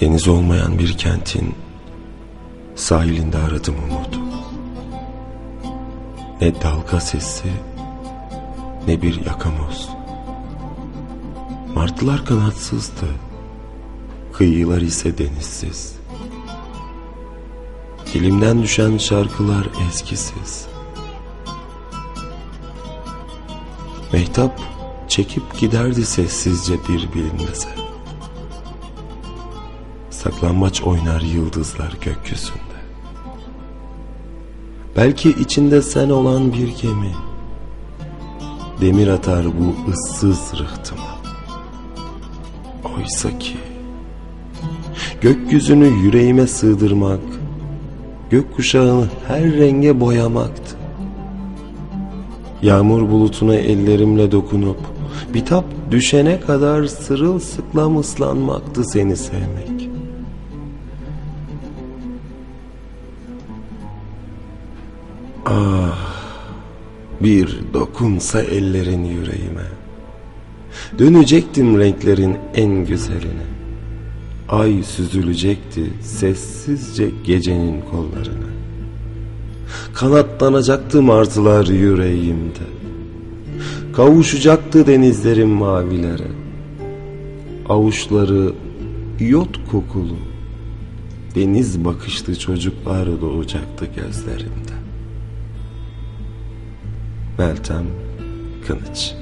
Deniz olmayan bir kentin sahilinde aradım umudu. Ne dalga sesi ne bir yakamoz. Martılar kanatsızdı. Kıyılar ise denizsiz. Dilimden düşen şarkılar eskisiz. Mehtap çekip giderdi sessizce bir bilinmeze. Saklambaç oynar yıldızlar gökyüzünde. Belki içinde sen olan bir gemi. Demir atar bu ıssız rıhtıma. Oysa ki gökyüzünü yüreğime sığdırmak, gökkuşağını her renge boyamaktı. Yağmur bulutuna ellerimle dokunup bitap düşene kadar sırılsıklam ıslanmaktı seni sevmek. Ah, bir dokunsa ellerin yüreğime. Dönecektim renklerin en güzeline. Ay süzülecekti sessizce gecenin kollarına. Kanatlanacaktı martılar yüreğimde. Kavuşacaktı denizlerin mavilere. Avuçları yot kokulu. Deniz bakışlı çocuklar doğacaktı gözlerimde. Meltem Kılıç